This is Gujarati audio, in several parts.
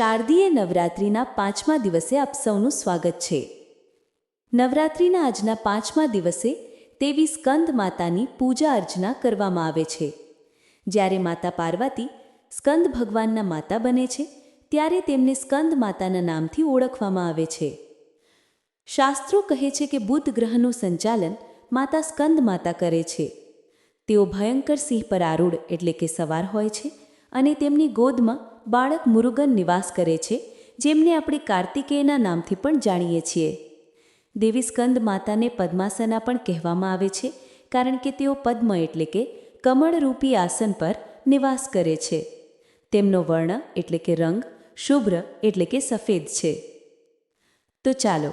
શારદીય નવરાત્રિના પાંચમા દિવસે આપ સૌનું સ્વાગત છે. નવરાત્રિના આજના પાંચમા દિવસે દેવી સ્કંદ માતાની પૂજા અર્ચના કરવામાં આવે છે. જ્યારે માતા પાર્વતી સ્કંદ ભગવાનના માતા બને છે, ત્યારે તેમને સ્કંદ માતાના નામથી ઓળખવામાં આવે છે. શાસ્ત્રો કહે છે કે બુધ ગ્રહનું સંચાલન માતા સ્કંદ માતા કરે છે. તેઓ ભયંકર સિંહ પર આરૂઢ એટલે કે સવાર હોય છે અને તેમની ગોદમાં બાળક મુરુગન નિવાસ કરે છે, જેમને આપણે કાર્તિકેયના નામથી પણ જાણીએ છીએ. દેવી સ્કંદ માતાને પદ્માસના પણ કહેવામાં આવે છે, કારણ કે તેઓ પદ્મ એટલે કે કમળરૂપી આસન પર નિવાસ કરે છે. તેમનો વર્ણ એટલે કે રંગ શુભ્ર એટલે કે સફેદ છે. તો ચાલો,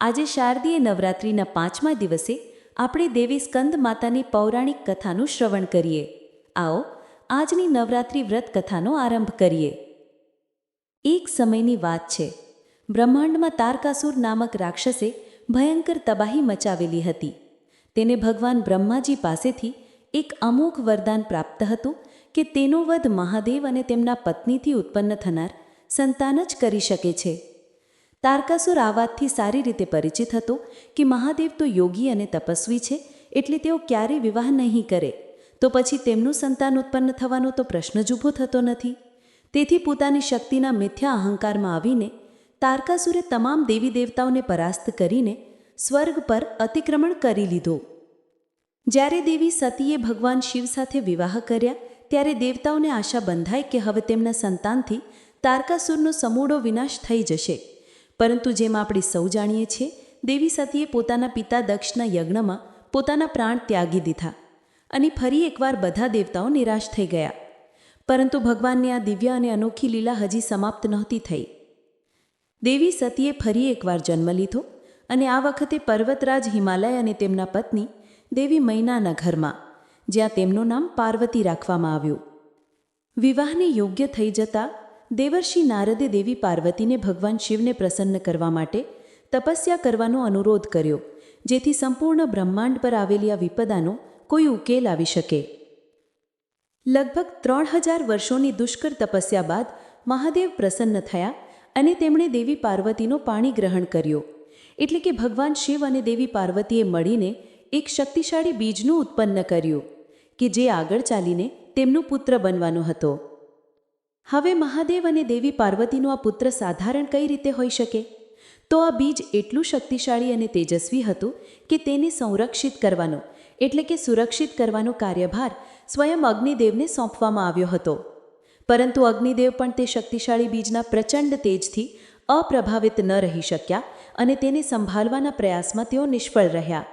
આજે શારદીય નવરાત્રિના પાંચમા દિવસે આપણે દેવી સ્કંદ માતાની પૌરાણિક કથાનું શ્રવણ કરીએ. આવો આજની નવરાત્રિ વ્રત કથાનો આરંભ કરીએ. એક સમયની વાત છે. બ્રહ્માંડમાં તારકાસુર નામક રાક્ષસે ભયંકર તબાહી મચાવેલી હતી. તેને ભગવાન બ્રહ્માજી પાસેથી એક અમુક વરદાન પ્રાપ્ત હતું કે તેનો વધ મહાદેવ અને તેમના પત્નીથી ઉત્પન્ન થનાર સંતાન જ કરી શકે છે. તારકાસુર આ વાતથી સારી રીતે પરિચિત હતો કે મહાદેવ તો યોગી અને તપસ્વી છે, એટલે તેઓ ક્યારેય વિવાહ નહીં કરે. તો પછી તેમનું સંતાન ઉત્પન્ન થવાનો તો પ્રશ્ન જ ઊભો થતો નથી. તેથી પોતાની શક્તિના મિથ્યા અહંકારમાં આવીને તારકાસુરે તમામ દેવી દેવતાઓને પરાસ્ત કરીને સ્વર્ગ પર અતિક્રમણ કરી લીધો. જ્યારે દેવી સતીએ ભગવાન શિવ સાથે વિવાહ કર્યા, ત્યારે દેવતાઓને આશા બંધાઈ કે હવે તેમના સંતાનથી તારકાસુરનો સમૂળો વિનાશ થઈ જશે. પરંતુ જેમ આપણે સૌ જાણીએ છીએ, દેવી સતીએ પોતાના પિતા દક્ષના યજ્ઞમાં પોતાના પ્રાણ ત્યાગી દીધા. અને ફરી એકવાર બધા દેવતાઓ નિરાશ થઈ ગયા. પરંતુ ભગવાનની આ દિવ્ય અને અનોખી લીલા હજી સમાપ્ત નહોતી થઈ. દેવી સતીએ ફરી એકવાર જન્મ લીધો અને આ વખતે પર્વતરાજ હિમાલય અને તેમના પત્ની દેવી મૈનાના ઘરમાં, જ્યાં તેમનું નામ પાર્વતી રાખવામાં આવ્યું. વિવાહને યોગ્ય થઈ જતા દેવર્ષિ નારદે દેવી પાર્વતીને ભગવાન શિવને પ્રસન્ન કરવા માટે તપસ્યા કરવાનો અનુરોધ કર્યો, જેથી સંપૂર્ણ બ્રહ્માંડ પર આવેલી આ વિપદાનો કોઈ ઉકેલ આવી શકે. લગભગ ત્રણ હજાર વર્ષોની દુષ્કર તપસ્યા બાદ મહાદેવ પ્રસન્ન થયા અને તેમણે દેવી પાર્વતીનો પાણી ગ્રહણ કર્યો. એટલે કે ભગવાન શિવ અને દેવી પાર્વતીએ મળીને એક શક્તિશાળી બીજનું ઉત્પન્ન કર્યું, કે જે આગળ ચાલીને તેમનો પુત્ર બનવાનો હતો. હવે મહાદેવ અને દેવી પાર્વતીનો આ પુત્ર સાધારણ કઈ રીતે હોઈ શકે? તો આ બીજ એટલું શક્તિશાળી અને તેજસ્વી હતું કે તેને સંરક્ષિત કરવાનો એટલે કે સુરક્ષિત કરવાનો કાર્યભાર સ્વયં અગ્નિદેવને સોંપવામાં આવ્યો હતો. પરંતુ અગ્નિદેવ પણ તે શક્તિશાળી બીજના પ્રચંડ તેજથી અપ્રભાવિત ન રહી શક્યા અને તેને સંભાળવાના પ્રયાસમાં તેઓ નિષ્ફળ રહ્યા.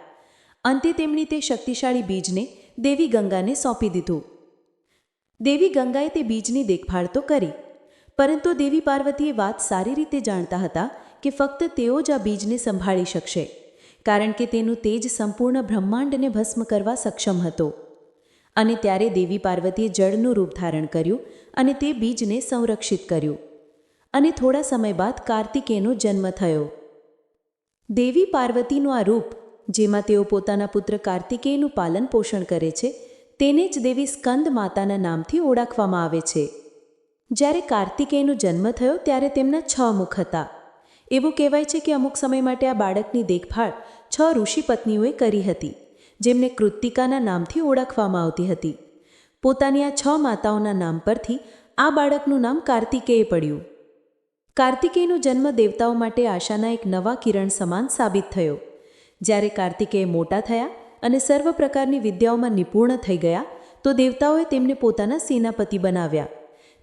અંતે તેમણે તે શક્તિશાળી બીજને દેવી ગંગાને સોંપી દીધું. દેવી ગંગાએ તે બીજની દેખભાળ તો કરી, પરંતુ દેવી પાર્વતીએ વાત સારી રીતે જાણતા હતા કે ફક્ત તેઓ જ આ બીજને સંભાળી શકશે. કારણ કે તેનું તેજ સંપૂર્ણ બ્રહ્માંડને ભસ્મ કરવા સક્ષમ હતો. અને ત્યારે દેવી પાર્વતીએ જળનું રૂપ ધારણ કર્યું અને તે બીજને સંરક્ષિત કર્યું. અને થોડા સમય બાદ કાર્તિકેયનો જન્મ થયો. દેવી પાર્વતીનું આ રૂપ, જેમાં તેઓ પોતાના પુત્ર કાર્તિકેયનું પાલન પોષણ કરે છે, તેને જ દેવી સ્કંદ માતાના નામથી ઓળખવામાં આવે છે. જ્યારે કાર્તિકેયનો જન્મ થયો ત્યારે તેમના છ મુખ હતા. એવું કહેવાય છે કે અમુક સમય માટે આ બાળકની દેખભાળ છ ઋષિ પત્નીઓએ કરી હતી, જેમને કૃત્તિકાના નામથી ઓળખવામાં આવતી હતી. પોતાની આ છ માતાઓના નામ પરથી આ બાળકનું નામ કાર્તિકેય પડ્યું. કાર્તિકેયનો જન્મ દેવતાઓ માટે આશાના એક નવા કિરણ સમાન સાબિત થયો. જ્યારે કાર્તિકેય મોટા થયા અને સર્વ પ્રકારની વિદ્યાઓમાં નિપુણ થઈ ગયા, તો દેવતાઓએ તેમને પોતાના સેનાપતિ બનાવ્યા.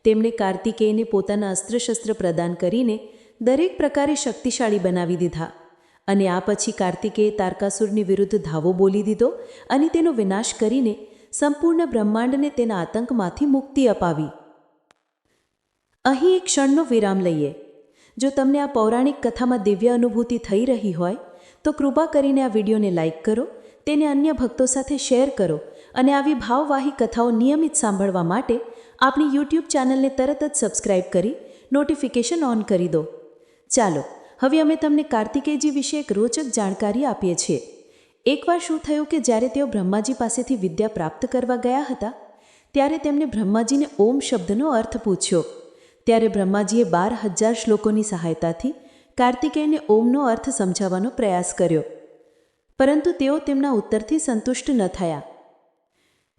તેમણે કાર્તિકેયને પોતાના અસ્ત્રશસ્ત્ર પ્રદાન કરીને દરેક પ્રકારે શક્તિશાળી બનાવી દીધા અને આ પછી કાર્તિકેય તારકાસુરની વિરુદ્ધ ધાવો બોલી દીધો અને તેનો વિનાશ કરીને સંપૂર્ણ બ્રહ્માંડને તેના આતંકમાંથી મુક્તિ અપાવી. અહીં એક ક્ષણનો વિરામ લઈએ. જો તમને આ પૌરાણિક કથામાં દિવ્ય અનુભૂતિ થઈ રહી હોય, તો કૃપા કરીને આ વિડીયોને લાઇક કરો, તેને અન્ય ભક્તો સાથે શેર કરો અને આવી ભાવવાહી કથાઓ નિયમિત સાંભળવા માટે આપણી યુટ્યુબ ચેનલને તરત જ સબસ્ક્રાઇબ કરી નોટિફિકેશન ઓન કરી દો. ચાલો, હવે અમે તમને કાર્તિકેયજી વિશે એક રોચક જાણકારી આપીએ છીએ. એકવાર શું થયું કે જ્યારે તેઓ બ્રહ્માજી પાસેથી વિદ્યા પ્રાપ્ત કરવા ગયા હતા, ત્યારે તેમણે બ્રહ્માજીને ઓમ શબ્દનો અર્થ પૂછ્યો. ત્યારે બ્રહ્માજીએ બાર હજાર શ્લોકોની સહાયતાથી કાર્તિકેયને ઓમનો અર્થ સમજાવવાનો પ્રયાસ કર્યો. પરંતુ તેઓ તેમના ઉત્તરથી સંતુષ્ટ ન થયા.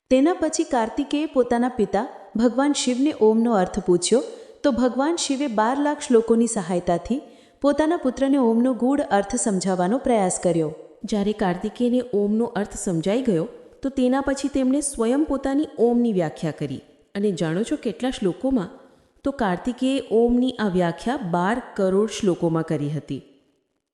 તેના પછી કાર્તિકેયે પોતાના પિતા ભગવાન શિવને ઓમનો અર્થ પૂછ્યો તો ભગવાન શિવે બાર લાખ શ્લોકોની સહાયતાથી પોતાના પુત્રને ઓમનો ગૂઢ અર્થ સમજાવવાનો પ્રયાસ કર્યો. જ્યારે કાર્તિકેયને ઓમનો અર્થ સમજાઈ ગયો, તો તેના પછી તેમણે સ્વયં પોતાની ઓમની વ્યાખ્યા કરી. અને જાણો છો કેટલા શ્લોકોમાં? તો કાર્તિકેયે ઓમની આ વ્યાખ્યા બાર કરોડ શ્લોકોમાં કરી હતી.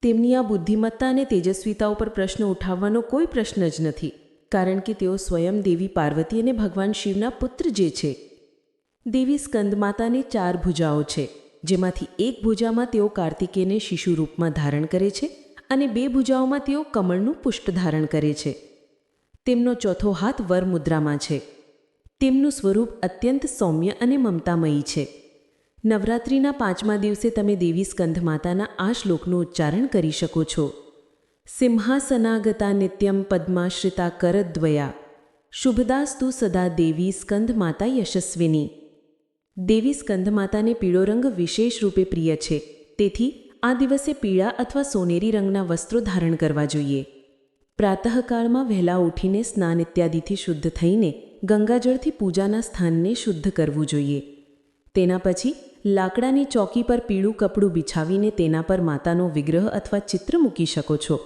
તેમની આ બુદ્ધિમત્તા અને તેજસ્વીતા ઉપર પ્રશ્ન ઉઠાવવાનો કોઈ પ્રશ્ન જ નથી. કારણ કે તેઓ સ્વયં દેવી પાર્વતી અને ભગવાન શિવના પુત્ર જે છે દેવી સ્કંદમાતાની ચાર ભુજાઓ છે, જેમાંથી એક ભુજામાં તેઓ કાર્તિકેયને શિશુ રૂપમાં ધારણ કરે છે અને બે ભુજાઓમાં તેઓ કમળનું પુષ્ટ ધારણ કરે છે. તેમનો ચોથો હાથ વરમુદ્રામાં છે. તેમનું સ્વરૂપ અત્યંત સૌમ્ય અને મમતામયી છે. નવરાત્રિના પાંચમા દિવસે તમે દેવી સ્કંધ માતાના આ શ્લોકનું ઉચ્ચારણ કરી શકો છો. સિંહાસનાગતા નિત્યમ પદ્માશ્રિતા કરદ્વયા. શુભદાસ્તુ સદા દેવી સ્કંધ માતા યશસ્વિની. દેવી સ્કંધ માતાને પીળો રંગ વિશેષ રૂપે પ્રિય છે. તેથી આ દિવસે પીળા અથવા સોનેરી રંગના વસ્ત્રો ધારણ કરવા જોઈએ. પ્રાતઃકાળમાં વહેલા ઉઠીને સ્નાન ઇત્યાદિથી શુદ્ધ થઈને ગંગાજળથી પૂજાના સ્થાનને શુદ્ધ કરવું જોઈએ. તેના પછી લાકડાની ચોકી પર પીળું કપડું બિછાવીને તેના પર માતાનો વિગ્રહ અથવા ચિત્ર મૂકી શકો છો.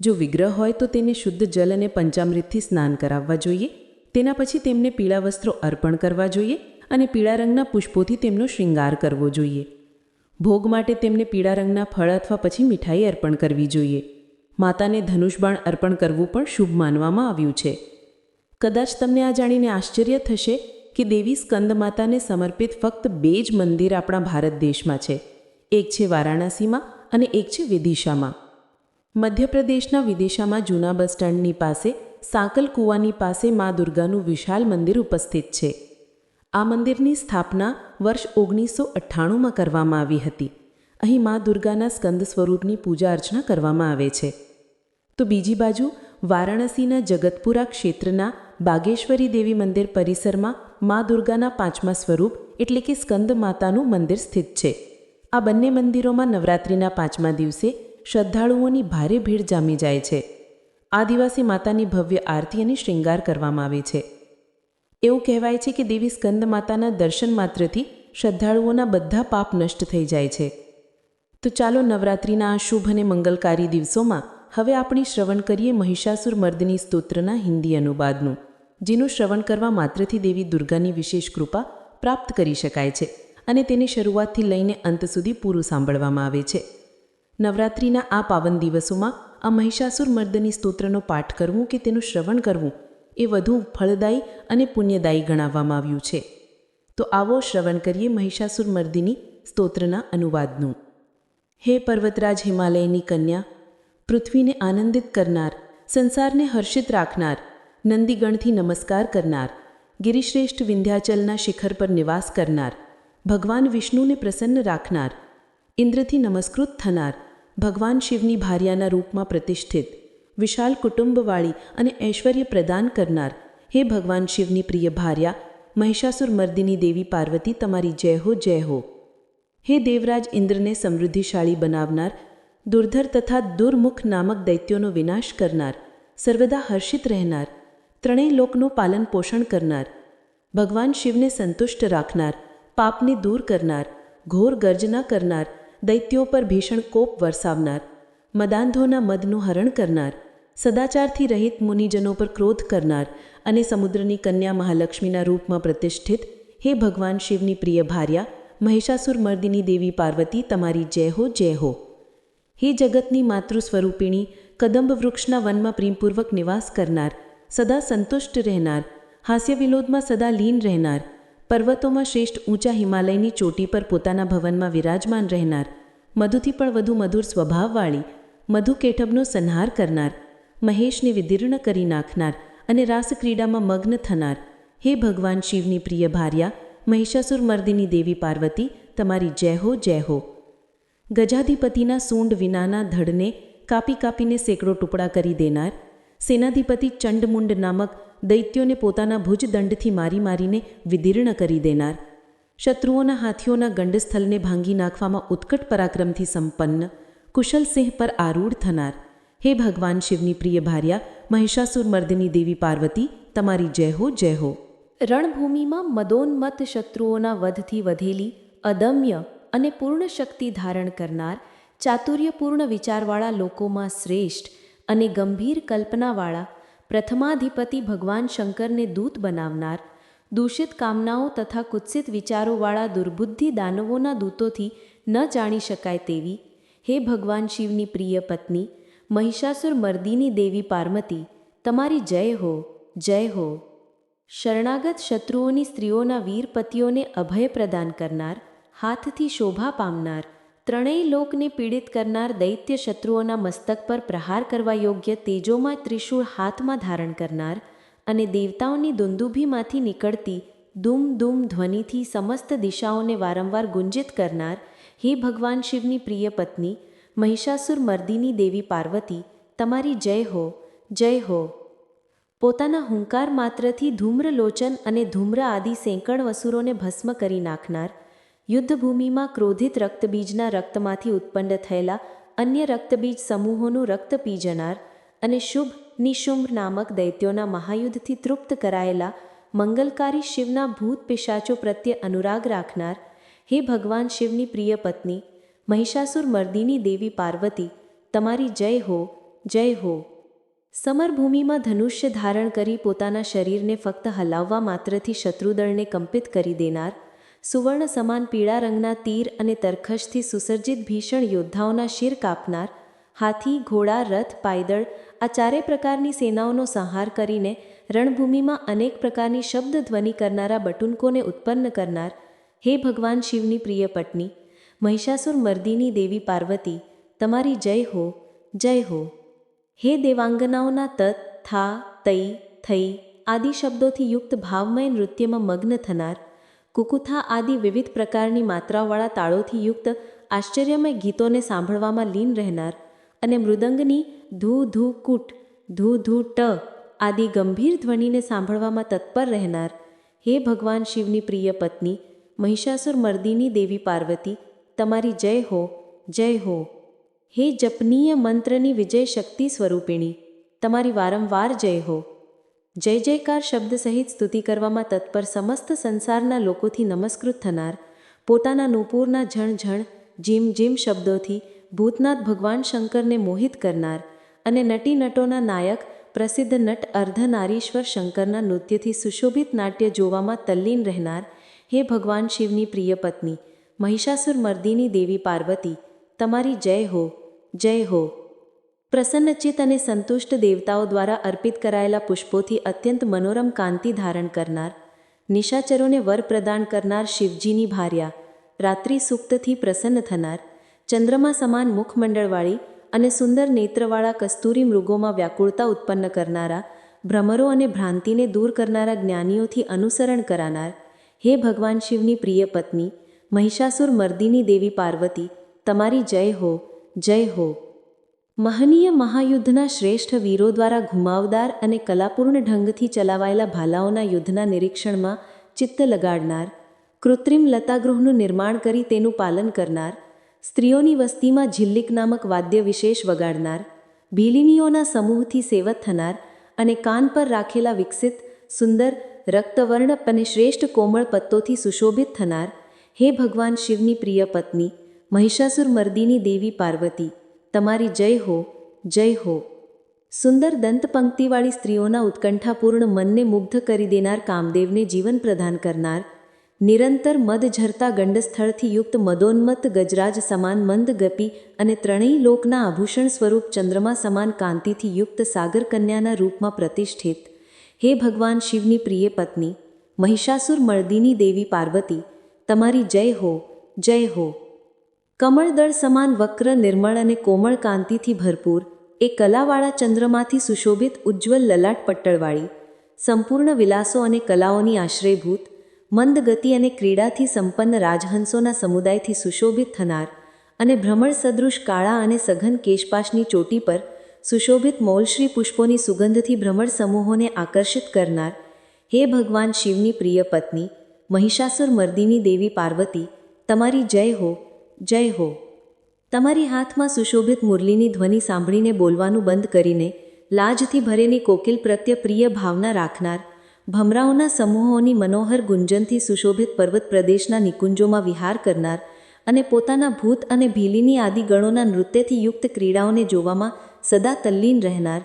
જો વિગ્રહ હોય તો તેને શુદ્ધ જલ અને પંચામૃતથી સ્નાન કરાવવા જોઈએ. તેના પછી તેમને પીળા વસ્ત્રો અર્પણ કરવા જોઈએ. અને પીળા રંગના પુષ્પોથી તેમનો શૃંગાર કરવો જોઈએ. ભોગ માટે તેમને પીળા રંગના ફળ અથવા પછી મીઠાઈ અર્પણ કરવી જોઈએ. માતાને ધનુષબાણ અર્પણ કરવું પણ શુભ માનવામાં આવ્યું છે. કદાચ તમને આ જાણીને આશ્ચર્ય થશે કે દેવી સ્કંદ માતાને સમર્પિત ફક્ત બે જ મંદિર આપણા ભારત દેશમાં છે. એક છે વારાણસીમાં અને એક છે વિદિશામાં. મધ્યપ્રદેશના વિદિશામાં જૂના બસ સ્ટેન્ડની પાસે સાંકલ કૂવાની પાસે મા દુર્ગાનું વિશાલ મંદિર ઉપસ્થિત છે. આ મંદિરની સ્થાપના વર્ષ ઓગણીસો અઠ્ઠાણુંમાં કરવામાં આવી હતી. અહીં મા દુર્ગાના સ્કંદ સ્વરૂપની પૂજા અર્ચના કરવામાં આવે છે. તો બીજી બાજુ વારાણસીના જગતપુરા ક્ષેત્રના બાગેશ્વરી દેવી મંદિર પરિસરમાં મા દુર્ગાના પાંચમા સ્વરૂપ એટલે કે સ્કંદ માતાનું મંદિર સ્થિત છે. આ બંને મંદિરોમાં નવરાત્રિના પાંચમા દિવસે શ્રદ્ધાળુઓની ભારે ભીડ જામી જાય છે. આદિવાસી માતાની ભવ્ય આરતી અને શૃંગાર કરવામાં આવે છે. એવું કહેવાય છે કે દેવી સ્કંદ માતાના દર્શન માત્રથી શ્રદ્ધાળુઓના બધા પાપ નષ્ટ થઈ જાય છે. તો ચાલો નવરાત્રિના આ શુભ અને મંગલકારી દિવસોમાં હવે આપણી શ્રવણ કરીએ મહિષાસુર મર્દની સ્તોત્રના હિન્દી અનુવાદનું, જેનું શ્રવણ કરવા માત્રથી દેવી દુર્ગાની વિશેષ કૃપા પ્રાપ્ત કરી શકાય છે અને તેને શરૂઆતથી લઈને અંત સુધી પૂરું સાંભળવામાં આવે છે. નવરાત્રિના આ પાવન દિવસોમાં આ મહિષાસુર મર્દની સ્તોત્રનો પાઠ કરવું કે તેનું શ્રવણ કરવું એ વધુ ફળદાયી અને પુણ્યદાયી ગણાવવામાં આવ્યું છે. તો આવો શ્રવણ કરીએ મહિષાસુર મર્દિની સ્તોત્રના અનુવાદનું. હે પર્વતરાજ હિમાલયની કન્યા, પૃથ્વીને આનંદિત કરનાર, સંસારને હર્ષિત રાખનાર, નંદીગણથી નમસ્કાર કરનાર, ગિરિશ્રેષ્ઠ વિંધ્યાચલના શિખર પર નિવાસ કરનાર, ભગવાન વિષ્ણુને પ્રસન્ન રાખનાર, ઇન્દ્રથી નમસ્કૃત થનાર, ભગવાન શિવની ભાર્યાના રૂપમાં પ્રતિષ્ઠિત વિશાલ કુટુંબવાળી અને ઐશ્વર્ય પ્રદાન કરનાર. હે ભગવાન શિવની પ્રિય ભાર્યા, મહિષાસુર મર્દિની દેવી પાર્વતી તમારી જય હો જય હો. હે દેવરાજ ઇન્દ્રને સમૃદ્ધિશાળી બનાવનાર, દુર્ધર તથા દુર્મુખ નામક દૈત્યોનો વિનાશ કરનાર, સર્વદા હર્ષિત રહેનાર, ત્રણેય લોકનું પાલન પોષણ કરનાર, ભગવાન શિવને સંતુષ્ટ રાખનાર, પાપને દૂર કરનાર, ઘોર ગર્જના કરનાર, દૈત્યો પર ભીષણ કોપ વરસાવનાર, મદાંધોના મદનું હરણ કરનાર સદાચારથી રહિત મુનિજનો પર ક્રોધ કરનાર અને સમુદ્રની કન્યા મહાલક્ષ્મીના રૂપમાં પ્રતિષ્ઠિત હે ભગવાન શિવની પ્રિય ભાર્યા, મહિષાસુર મર્દિની દેવી પાર્વતી, તમારી જય હો જય હો. હે જગતની માતૃ સ્વરૂપિણી, કદંબ વૃક્ષના વનમાં પ્રેમપૂર્વક નિવાસ કરનાર, સદા સંતુષ્ટ રહેનાર, હાસ્ય વિલોદમાં સદા લીન રહેનાર, પર્વતોમાં શ્રેષ્ઠ ઊંચા હિમાલયની ચોટી પર પોતાના ભવનમાં વિરાજમાન રહેનાર, મધુથી પણ વધુ મધુર સ્વભાવવાળી, મધુ કેઠબનો સંહાર કરનાર મહેશને વિદીર્ણ કરી નાખનાર અને રાસક્રીડામાં મગ્ન થનાર. હે ભગવાન શિવની પ્રિય ભાર્યા, મહિષાસુર મર્દિની દેવી પાર્વતી, તમારી જય હો જય હો. ગજાધિપતિના સૂંડ વિનાના ધડને કાપી કાપીને સેંકડો ટુકડા કરી દેનાર. સેનાધિપતિ ચંડમુંડ નામક દૈત્યોને પોતાના ભુજદંડથી મારી મારીને વિદીર્ણ કરી દેનાર. શત્રુઓના હાથીઓના ગંડસ્થલને ભાંગી નાખવામાં ઉત્કટ પરાક્રમથી સંપન્ન. કુશલસિંહ પર આરૂઢ થનાર. હે ભગવાન શિવની પ્રિય ભાર્યા, મહિષાસુર મર્દિની દેવી પાર્વતી, તમારી જય હો જય હો. રણભૂમિમાં મદોન્મત શત્રુઓના વધથી વધેલી અદમ્ય અને પૂર્ણ શક્તિ ધારણ કરનાર, ચાતુર્યપૂર્ણ વિચારવાળા લોકોમાં શ્રેષ્ઠ અને ગંભીર કલ્પનાવાળા પ્રથમાધિપતિ ભગવાન શંકરને દૂત બનાવનાર, દૂષિત કામનાઓ તથા કુત્સિત વિચારોવાળા દુર્બુદ્ધિ દાનવોના દૂતોથી ન જાણી શકાય તેવી, હે ભગવાન શિવની પ્રિય પત્ની મહિષાસુર મર્દીની દેવી પાર્વતી, તમારી જય હો જય હો. શરણાગત શત્રુઓની સ્ત્રીઓના વીર પતિઓને અભય પ્રદાન કરનાર, હાથથી શોભા પામનાર, ત્રણેય લોકને પીડિત કરનાર દૈત્ય શત્રુઓના મસ્તક પર પ્રહાર કરવા યોગ્ય તેજોમાં ત્રિશૂળ હાથમાં ધારણ કરનાર અને દેવતાઓની દુંદુભીમાંથી નીકળતી દુમ દુમ ધ્વનિથી સમસ્ત દિશાઓને વારંવાર ગુંજિત કરનાર, હે ભગવાન શિવની પ્રિય પત્ની મહિષાસુર મર્દિની દેવી પાર્વતી, તમારી જય હો જય હો. પોતાના હુંકાર માત્રથી ધૂમ્રલોચન અને ધૂમ્ર આદિ સેંકણ વસુરોને ભસ્મ કરી નાખનાર, યુદ્ધભૂમિમાં ક્રોધિત રક્તબીજના રક્તમાંથી ઉત્પન્ન થયેલા અન્ય રક્તબીજ સમૂહોનું રક્ત પી જનાર અને શુભ નિશુંભ નામક દૈત્યોના મહાયુદ્ધથી તૃપ્ત કરાયેલા મંગલકારી શિવના ભૂત પિશાચો પ્રત્યે અનુરાગ રાખનાર, હે ભગવાન શિવની પ્રિય પત્ની મહિષાસુર મર્દિની દેવી પાર્વતી, તમારી જય હો જય હો. સમરભૂમિમાં ધનુષ્ય ધારણ કરી પોતાના શરીરને ફક્ત હલાવવા માત્રથી શત્રુદળને કંપિત કરી દેનાર, સુવર્ણ સમાન પીળા રંગના તીર અને તરખશથી સુસર્જિત ભીષણ યોદ્ધાઓના શિર કાપનાર, હાથી, ઘોડા, રથ, પાયદળ, આ ચારે પ્રકારની સેનાઓનો સંહાર કરીને રણભૂમિમાં અનેક પ્રકારની શબ્દ ધ્વનિ કરનારા બટુનકોને ઉત્પન્ન કરનાર, હે ભગવાન શિવની પ્રિય પત્ની મહિષાસુર મર્દિની દેવી પાર્વતી, તમારી જય હો જય હો. હે દેવાંગનાઓના તત, થા તઈ થઈ આદિ શબ્દોથી યુક્ત ભાવમય નૃત્યમાં મગ્ન થનાર, કુકુથા આદિ વિવિધ પ્રકારની માત્રાવાળા તાળોથી યુક્ત આશ્ચર્યમય ગીતોને સાંભળવામાં લીન રહેનાર અને મૃદંગની ધૂ ધૂ, કૂટ, ધૂ ધૂ, ટ આદિ ગંભીર ધ્વનિને સાંભળવામાં તત્પર રહેનાર, હે ભગવાન શિવની પ્રિય પત્ની, મહિષાસુર મર્દિની દેવી પાર્વતી તમારી જય હો જય હો. હે જપનીય મંત્રની વિજય શક્તિ સ્વરૂપિણી, તમારી વારંવાર જય હો. જય જયકાર શબ્દ સહિત સ્તુતિ કરવામાં તત્પર સમસ્ત સંસારના લોકોથી નમસ્કૃત થનાર, પોતાના નૂપુરના ઝણ જીમ જીમ શબ્દોથી ભૂતનાથ ભગવાન શંકરને મોહિત કરનાર અને નટી નટોના નાયક, પ્રસિદ્ધ નટ અર્ધનારીશ્વર શંકરના નૃત્યથી સુશોભિત નાટ્ય જોવામાં તલ્લીન રહેનાર, હે ભગવાન શિવની પ્રિય પત્ની મહિષાસુર મર્દિની દેવી પાર્વતી, તમારી જય હો જય હો. પ્રસન્નચિત અને સંતુષ્ટ દેવતાઓ દ્વારા અર્પિત કરાયેલા પુષ્પોથી અત્યંત મનોરમ કાંતિ ધારણ કરનાર, નિશાચરોને વર પ્રદાન કરનાર શિવજીની ભાર્યા, રાત્રિ સુક્તથી પ્રસન્ન થનાર, ચંદ્રમા સમાન મુખમંડળવાળી અને સુંદર નેત્રવાળા કસ્તુરી મૃગોમાં વ્યાકુળતા ઉત્પન્ન કરનારા, ભ્રમરો અને ભ્રાંતિને દૂર કરનારા જ્ઞાનીઓથી અનુસરણ કરાનાર, હે ભગવાન શિવની પ્રિય પત્ની મહિષાસુર મર્દિની દેવી પાર્વતી, તમારી જય હો જય હો. મહનીય મહાયુદ્ધના શ્રેષ્ઠ વીરો દ્વારા ઘુમાવદાર અને કલાપૂર્ણ ઢંગથી ચલાવાયેલા ભાલાઓના યુદ્ધના નિરીક્ષણમાં ચિત્ત લગાડનાર, કૃત્રિમ લતાગૃહનું નિર્માણ કરી તેનું પાલન કરનાર, સ્ત્રીઓની વસ્તીમાં ઝિલ્લિક નામક વાદ્ય વિશેષ વગાડનાર, ભીલિનીઓના સમૂહથી સેવત થનાર અને કાન પર રાખેલા વિકસિત, સુંદર, રક્તવર્ણ અને શ્રેષ્ઠ કોમળ પત્તોથી સુશોભિત થનાર હે ભગવાન શિવની પ્રિય પત્ની, મહિષાસુર મર્દિની દેવી પાર્વતી, તમારી જય હો જય હો. સુંદર દંત પંક્તિવાળી સ્ત્રીઓના ઉત્કંઠાપૂર્ણ મનને મુગ્ધ કરી દેનાર કામદેવને જીવન પ્રદાન કરનાર, નિરંતર મદ ઝરતા ગંડસ્થળથી યુક્ત મદોન્મત્ત ગજરાજ સમાન મંદ ગપી અને ત્રણેય લોકના આભૂષણ સ્વરૂપ ચંદ્રમા સમાન કાંતિથી યુક્ત સાગર કન્યાના રૂપમાં પ્રતિષ્ઠિત, હે ભગવાન શિવની પ્રિય પત્ની, મહિષાસુર મર્દિની દેવી પાર્વતી તમારી જય હો જય હો. કમળદળ સમાન વક્ર, નિર્મળ અને કોમળ કાંતિથી ભરપૂર, એ કલાવાળા ચંદ્રમાંથી સુશોભિત ઉજ્જવલ લલાટ પટ્ટળવાળી, સંપૂર્ણ વિલાસો અને કલાઓની આશ્રયભૂત, મંદ ગતિ અને ક્રીડાથી સંપન્ન રાજહંસોના સમુદાયથી સુશોભિત થનાર અને ભ્રમણ સદૃશ કાળા અને સઘન કેશપાશની ચોટી પર સુશોભિત મૌલશ્રી પુષ્પોની સુગંધથી ભ્રમણ સમૂહોને આકર્ષિત કરનાર, હે ભગવાન શિવની પ્રિય પત્ની મહિષાસુર મર્દિની દેવી પાર્વતી, તમારી જય હો જય હો. તમારી હાથમાં સુશોભિત મુરલીની ધ્વનિ સાંભળીને બોલવાનું બંધ કરીને લાજથી ભરેલી કોકિલ પ્રત્યે પ્રિય ભાવના રાખનાર, ભમરાઓના સમૂહોની મનોહર ગુંજનથી સુશોભિત પર્વત પ્રદેશના નિકુંજોમાં વિહાર કરનાર અને પોતાના ભૂત અને ભીલીની આદિ ગણોના નૃત્યથી યુક્ત ક્રીડાઓને જોવામાં સદા તલ્લીન રહેનાર,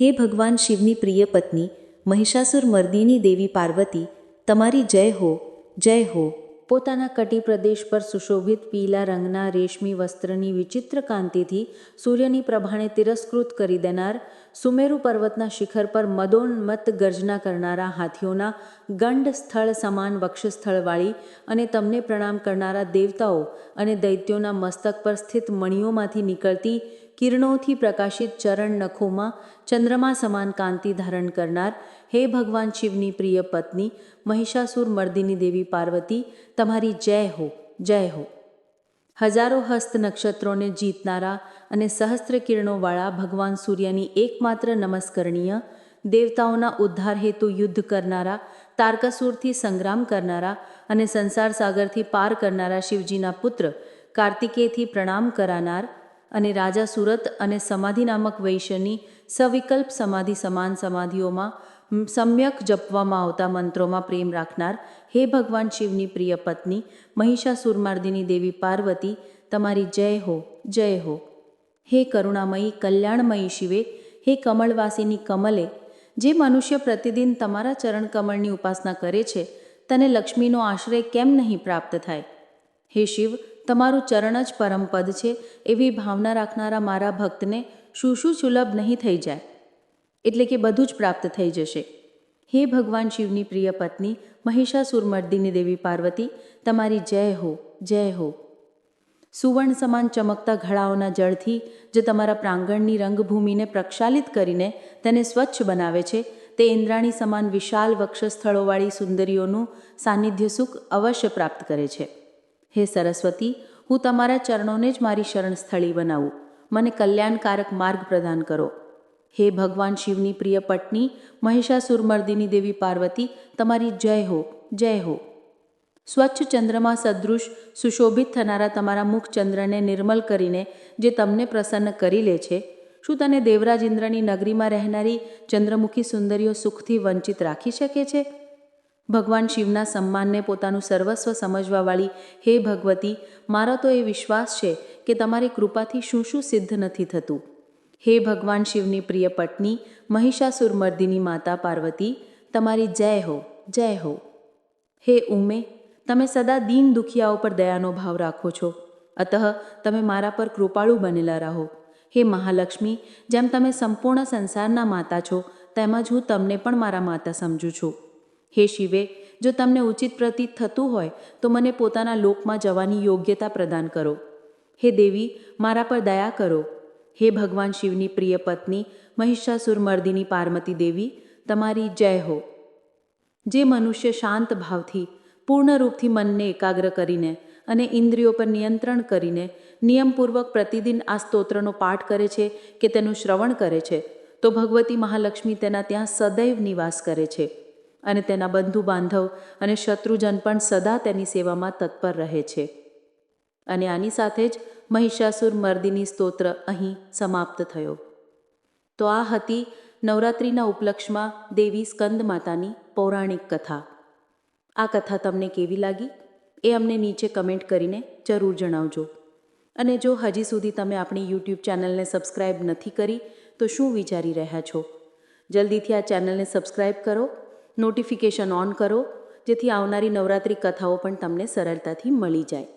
હે ભગવાન શિવની પ્રિય પત્ની, મહિષાસુર મર્દિની દેવી પાર્વતી તમારી જય હો જય હો. પોતાના કટી પ્રદેશ પર સુશોભિત પીલા રંગના રેશમી વસ્ત્રની વિચિત્ર કાંતિથી સૂર્યની પ્રભાને તિરસ્કૃત કરી દેનાર સુમેરુ પર્વતના શિખર પર મદોન્મત ગર્જના કરનારા હાથીઓના ગંડ સ્થળ સમાન વક્ષસ્થળવાળી અને તમને પ્રણામ કરનારા દેવતાઓ અને દૈત્યોના મસ્તક પર સ્થિત મણિઓમાંથી નીકળતી કિરણોથી પ્રકાશિત ચરણ નખોમાં ચંદ્રમા સમાન કાંતિ ધારણ કરનાર હે ભગવાન શિવની પ્રિય પત્ની, મહિષાસુર મર્દિની દેવી પાર્વતી, તમારી જય હો જય હો. હજારો હસ્ત નક્ષત્રોને જીતનારા અને સહસ્ત્ર કિરણોવાળા ભગવાન સૂર્યની એકમાત્ર નમસ્કરણીય દેવતાઓના ઉદ્ધાર હેતુ યુદ્ધ કરનારા, તારકસુરથી સંગ્રામ કરનારા અને સંસાર સાગરથી પાર કરનારા શિવજીના પુત્ર કાર્તિકેયથી પ્રણામ કરાનાર અને રાજા સુરત અને સમાધિ નામક વૈશ્યની સવિકલ્પ સમાધિ સમાન સમાધિઓમાં સમ્યક જપવામાં આવતા મંત્રોમાં પ્રેમ રાખનાર હે ભગવાન શિવની પ્રિય પત્ની, મહિષાસુરમાર્દિની દેવી પાર્વતી, તમારી જય હો જય હો. હે કરુણામયી, કલ્યાણમયી શિવે, હે કમળવાસીની કમલે, જે મનુષ્ય પ્રતિદિન તમારા ચરણ કમળની ઉપાસના કરે છે, તને લક્ષ્મીનો આશ્રય કેમ નહીં પ્રાપ્ત થાય? હે શિવ તમારું ચરણ જ પરમપદ છે, એવી ભાવના રાખનારા મારા ભક્તને શું શું સુલભ નહીં થઈ જાય, એટલે કે બધું જ પ્રાપ્ત થઈ જશે. હે ભગવાન શિવની પ્રિય પત્ની મહિષાસુરમર્દિની દેવી પાર્વતી, તમારી જય હો જય હો. સુવર્ણ સમાન ચમકતા ઘડાઓના જળથી જે તમારા પ્રાંગણની રંગભૂમિને પ્રક્ષાલિત કરીને તેને સ્વચ્છ બનાવે છે, તે ઇન્દ્રાણી સમાન વિશાલ વક્ષસ્થળોવાળી સુંદરીઓનું સાનિધ્ય સુખ અવશ્ય પ્રાપ્ત કરે છે. હે સરસ્વતી, હું તમારા ચરણોને જ મારી શરણ સ્થળી બનાવું. મને કલ્યાણકારક માર્ગ પ્રદાન કરો. હે ભગવાન શિવની પ્રિય પત્ની મહિષાસુરમર્દિની દેવી પાર્વતી, તમારી જય હો જય હો. સ્વચ્છ ચંદ્રમાં સદૃશ, સુશોભિત થનારા તમારા મુખ ચંદ્રને નિર્મલ કરીને જે તમને પ્રસન્ન કરી લે છે, શું તને દેવરાજ ઇન્દ્રની નગરીમાં રહેનારી ચંદ્રમુખી સુંદરીઓ સુખથી વંચિત રાખી શકે છે? ભગવાન શિવના સન્માનને પોતાનું સર્વસ્વ સમજવાવાળી હે ભગવતી, મારો તો એ વિશ્વાસ છે કે તમારી કૃપાથી શું શું સિદ્ધ નથી થતું. હે ભગવાન શિવની પ્રિય પત્ની મહિષાસુરમર્દિની માતા પાર્વતી, તમારી જય હો જય હો. હે ઉમે, તમે સદા દીન દુખિયાઓ પર દયાનો ભાવ રાખો છો. અતઃ તમે મારા પર કૃપાળુ બનેલા રહો. હે મહાલક્ષ્મી, જેમ તમે સંપૂર્ણ સંસારના માતા છો, તેમ જ હું તમને પણ મારા માતા સમજું છું. હે શિવે, જો તમને ઉચિત પ્રતીત થતું હોય, તો મને પોતાના લોકમાં જવાની યોગ્યતા પ્રદાન કરો. હે દેવી, મારા પર દયા કરો. હે ભગવાન શિવની પ્રિય પત્ની મહિષાસુરમર્દિની પાર્વતી દેવી, તમારી જય હો. જે મનુષ્ય શાંત ભાવથી, પૂર્ણ રૂપથી મનને એકાગ્ર કરીને અને ઇન્દ્રિયો પર નિયંત્રણ કરીને નિયમપૂર્વક પ્રતિદિન આ સ્તોત્રનો પાઠ કરે છે કે તેનું શ્રવણ કરે છે, તો ભગવતી મહાલક્ષ્મી તેના ત્યાં સદૈવ નિવાસ કરે છે. અને તેના બંધુ બાંધવ અને શત્રુજન પણ સદા તેની સેવામાં તત્પર રહે છે. અને આની સાથે જ મહિષાસુર મર્દિની સ્તોત્ર અહીં સમાપ્ત થયો. તો આ હતી નવરાત્રિના ઉપલક્ષમાં દેવી સ્કંદ માતાની પૌરાણિક કથા. આ કથા તમને કેવી લાગી? એ અમને નીચે કમેન્ટ કરીને જરૂર જણાવજો. અને જો હજી સુધી તમે આપણી યુટ્યુબ ચેનલને સબસ્ક્રાઈબ નથી કરી, તો શું વિચારી રહ્યા છો? જલ્દીથી આ ચેનલને સબસ્ક્રાઈબ કરો નોટિફિકેશન ઓન કરો જેથી આવનારી નવરાત્રિ કથાઓ પણ તમને સરળતાથી મળી જાય.